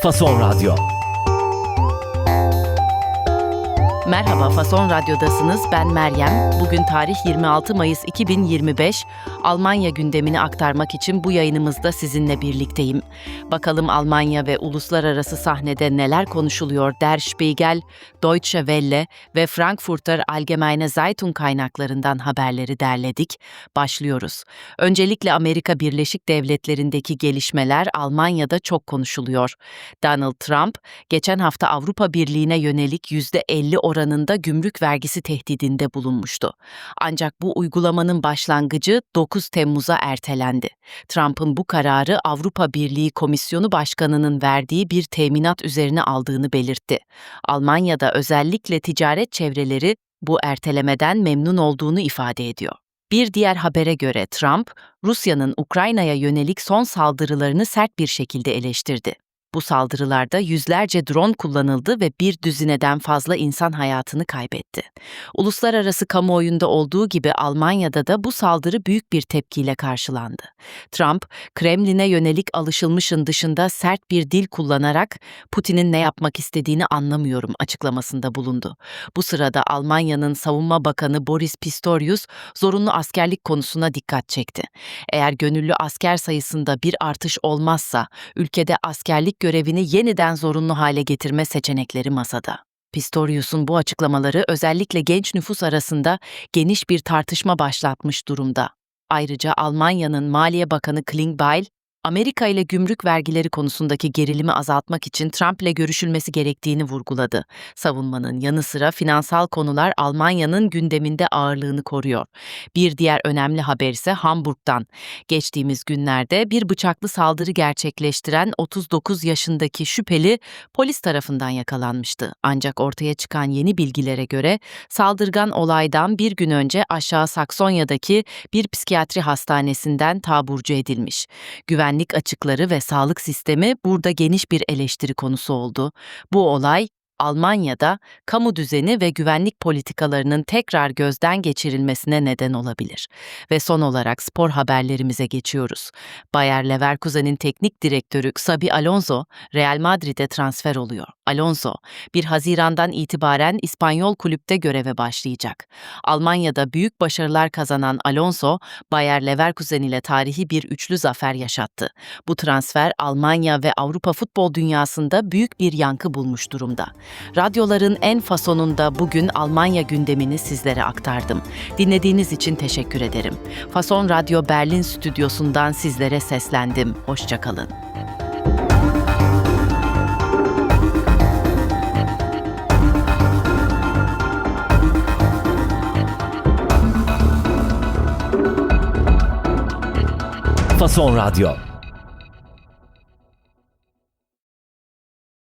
Fason Radyo. Merhaba Fason Radyo'dasınız. Ben Meryem. Bugün tarih 26 Mayıs 2025. Almanya gündemini aktarmak için bu yayınımızda sizinle birlikteyim. Bakalım Almanya ve uluslararası sahnede neler konuşuluyor Der Spiegel, Deutsche Welle ve Frankfurter Allgemeine Zeitung kaynaklarından haberleri derledik. Başlıyoruz. Öncelikle Amerika Birleşik Devletleri'ndeki gelişmeler Almanya'da çok konuşuluyor. Donald Trump, geçen hafta Avrupa Birliği'ne yönelik %50 oranında gümrük vergisi tehdidinde bulunmuştu. Ancak bu uygulamanın başlangıcı 9 Temmuz'a ertelendi. Trump'ın bu kararı Avrupa Birliği Komisyonu Başkanı'nın verdiği bir teminat üzerine aldığını belirtti. Almanya'da özellikle ticaret çevreleri bu ertelemeden memnun olduğunu ifade ediyor. Bir diğer habere göre Trump, Rusya'nın Ukrayna'ya yönelik son saldırılarını sert bir şekilde eleştirdi. Bu saldırılarda yüzlerce drone kullanıldı ve bir düzineden fazla insan hayatını kaybetti. Uluslararası kamuoyunda olduğu gibi Almanya'da da bu saldırı büyük bir tepkiyle karşılandı. Trump, Kremlin'e yönelik alışılmışın dışında sert bir dil kullanarak Putin'in ne yapmak istediğini anlamıyorum açıklamasında bulundu. Bu sırada Almanya'nın Savunma Bakanı Boris Pistorius zorunlu askerlik konusuna dikkat çekti. Eğer gönüllü asker sayısında bir artış olmazsa ülkede askerlik görevini yeniden zorunlu hale getirme seçenekleri masada. Pistorius'un bu açıklamaları özellikle genç nüfus arasında geniş bir tartışma başlatmış durumda. Ayrıca Almanya'nın Maliye Bakanı Klingbeil, Amerika ile gümrük vergileri konusundaki gerilimi azaltmak için Trump ile görüşülmesi gerektiğini vurguladı. Savunmanın yanı sıra finansal konular Almanya'nın gündeminde ağırlığını koruyor. Bir diğer önemli haber ise Hamburg'dan. Geçtiğimiz günlerde bir bıçaklı saldırı gerçekleştiren 39 yaşındaki şüpheli polis tarafından yakalanmıştı. Ancak ortaya çıkan yeni bilgilere göre saldırgan olaydan bir gün önce aşağı Saksonya'daki bir psikiyatri hastanesinden taburcu edilmiş. Güvenlik açıkları ve sağlık sistemi burada geniş bir eleştiri konusu oldu. Bu olay Almanya'da kamu düzeni ve güvenlik politikalarının tekrar gözden geçirilmesine neden olabilir. Ve son olarak spor haberlerimize geçiyoruz. Bayer Leverkusen'in teknik direktörü Xabi Alonso, Real Madrid'e transfer oluyor. Alonso, 1 Haziran'dan itibaren İspanyol kulüpte göreve başlayacak. Almanya'da büyük başarılar kazanan Alonso, Bayer Leverkusen ile tarihi bir üçlü zafer yaşattı. Bu transfer Almanya ve Avrupa futbol dünyasında büyük bir yankı bulmuş durumda. Radyoların en fasonunda bugün Almanya gündemini sizlere aktardım. Dinlediğiniz için teşekkür ederim. Fason Radyo Berlin stüdyosundan sizlere seslendim. Hoşçakalın. Fason Radyo.